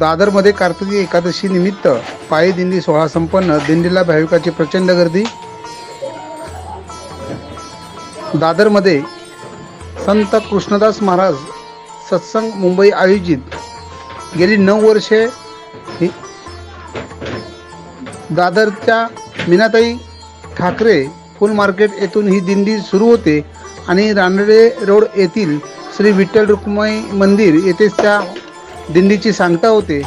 दादरमध्ये कार्तिकी एकादशी निमित्त पायी दिंडी सोहळा संपन्न. दिंडीला भाविकाची प्रचंड गर्दी. दादरमध्ये संत कृष्णदास महाराज सत्संग मुंबई आयोजित. गेली नऊ वर्षे दादरच्या मीनाताई ठाकरे फुल मार्केट येथून ही दिंडी सुरू होते आणि रानडे रोड येथील श्री विठ्ठल रुक्माई मंदिर येथेच त्या दिंडीची सांगता होते.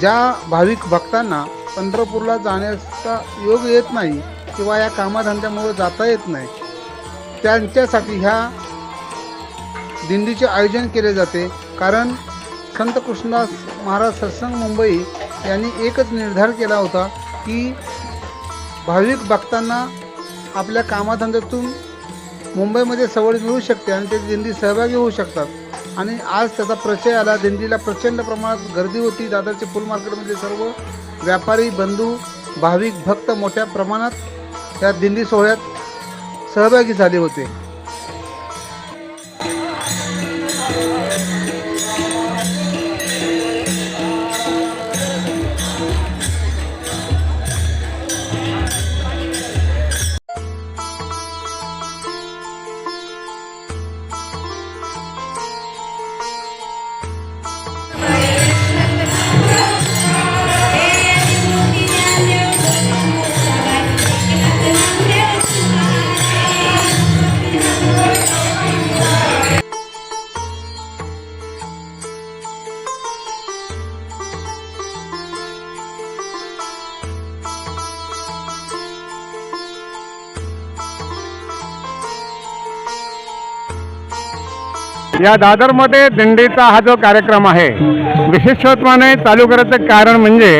ज्या भाविक भक्तांना पंढरपूरला जाण्याचा योग येत नाही किंवा या कामाधंद्यामुळे जाता येत नाही त्यांच्यासाठी ह्या दिंडीचे आयोजन केले जाते. कारण संत कृष्णदास महाराज सत्संग मुंबई यांनी एकच निर्धार केला होता की भाविक भक्तांना आपल्या कामाधंद्यातून मुंबईमध्ये सवड मिळू शकते आणि ते दिंडी सहभागी होऊ शकतात. आणि आज त्याचा प्रचय आला. दिंडीला प्रचंड प्रमाणात गर्दी होती. दादरचे फुल मार्केटमधले सर्व व्यापारी बंधू भाविक भक्त मोठ्या प्रमाणात त्या दिंडी सोहळ्यात सहभागी झाले होते. या दादरमध्ये दिंडीचा हा जो कार्यक्रम आहे विशेषत्वाने चालू करायचं कारण म्हणजे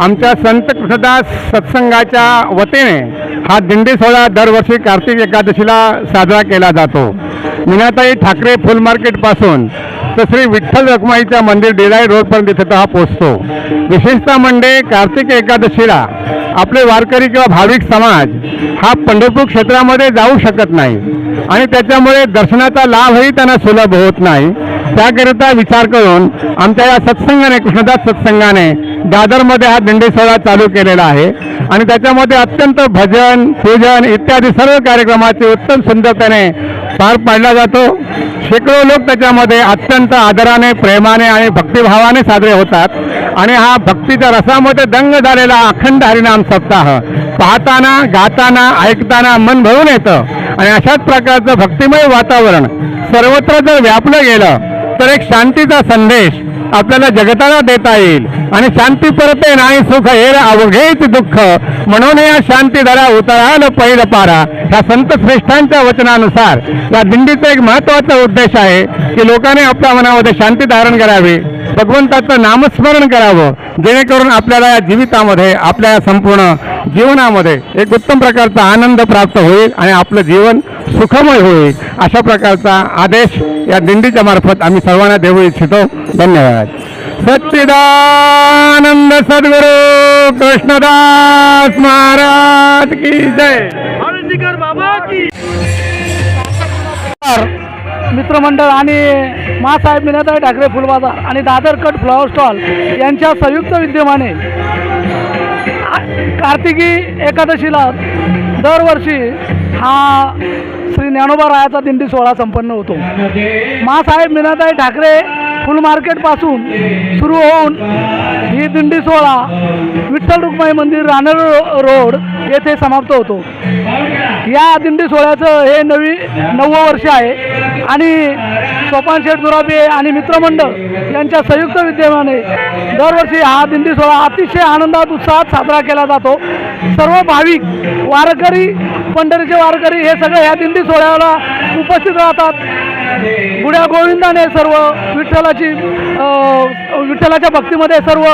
आमच्या संत कृष्णदास सत्संगाच्या वतीने हा दिंडी सोहळा दरवर्षी कार्तिक एकादशीला साजरा केला जातो. मीनाताई ठाकरे फुल मार्केटपासून तर श्री विठ्ठल रखमाईच्या मंदिर डिराई रोडपर्यंत तिथं हा पोचतो विशेषतः म्हणजे कार्तिक एकादशीला आपले वारकरी किंवा भाविक समाज हा पंढरपूर क्षेत्रामध्ये जाऊ शकत नाही. आणि त्याच्यामुळे दर्शनाचा लाभही त्यांना सुलभ होत नाही. त्याकरिता विचार करून आमच्या या सत्संगाने कृष्णदास सत्संगाने दादरमध्ये हा दिंडी सोहळा चालू केलेला आहे. आणि त्याच्यामध्ये अत्यंत भजन पूजन इत्यादी सर्व कार्यक्रमाचे उत्तम सुंदरतेने पार पाडला जातो. शेकडो लोक त्याच्यामध्ये अत्यंत आदराने प्रेमाने आणि भक्तिभावाने साजरे होतात. आणि हा भक्तीच्या रसामध्ये दंग झालेला अखंड हरिनाम सप्ताह पाहताना गाताना ऐकताना मन भरून येतं. आणि अशाच प्रकारचं भक्तिमय वातावरण सर्वत्र जर व्यापलं गेलं तर एक शांतीचा संदेश आपल्याला जगताला देता येईल. आणि शांती परते नाही सुख हे अवघेच दुःख. म्हणून या शांती धरा उतराल पहिलं पारा ह्या संत श्रेष्ठांच्या वचनानुसार. या दिंडीचा एक महत्त्वाचा उद्देश आहे की लोकांनी आपल्या मनामध्ये शांती धारण करावी. भगवंताचं नामस्मरण करावं. जेणेकरून आपल्याला या जीवितामध्ये आपल्या या संपूर्ण जीवनामध्ये एक उत्तम प्रकारचा आनंद प्राप्त होईल आणि आपलं जीवन सुखमय होईल. अशा प्रकारचा आदेश या दिंडीच्या मार्फत आम्ही सर्वांना देऊ इच्छितो. धन्यवाद. सच्चिदानंद सद्गुरु कृष्णदास महाराज की जय. मित्रमंडळ आणि मासाहेब मीनाताई ठाकरे फुलबाजार आणि दादर कट फ्लॉवर स्टॉल यांच्या संयुक्त विद्यमाने आ- कार्तिकी एकादशीला दरवर्षी हा श्री ज्ञानोबा रायाचा दिंडी सोहळा संपन्न होतो. मासाहेब मीनाताई ठाकरे फुल मार्केटपासून सुरू होऊन ही दिंडी सोहळा विठ्ठल रुक्माई मंदिर रानर रोड येथे समाप्त होतो. या दिंडी सोहळ्याचं हे नवी नववं वर्ष आहे आणि सोपान शेठ दुराबे आणि मित्रमंडळ यांच्या संयुक्त विद्यमाने दरवर्षी हा दिंडी सोहळा अतिशय आनंदात उत्साहात साजरा केला जातो. सर्व भाविक वारकरी पंढरीचे वारकरी हे सगळे ह्या दिंडी सोहळ्याला उपस्थित राहतात. गुड्या गोविंदाने सर्व विठ्ठलाची विठ्ठलाच्या भक्तीमध्ये सर्व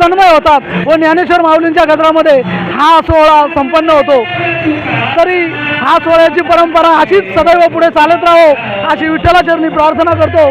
तन्मय होतात व ज्ञानेश्वर माऊलींच्या गजरामध्ये हा सोहळा संपन्न होतो. तरी हा सोहळ्याची परंपरा अशीच सदैव पुढे चालत राहो अशी विठ्ठलाचरणी प्रार्थना करतो.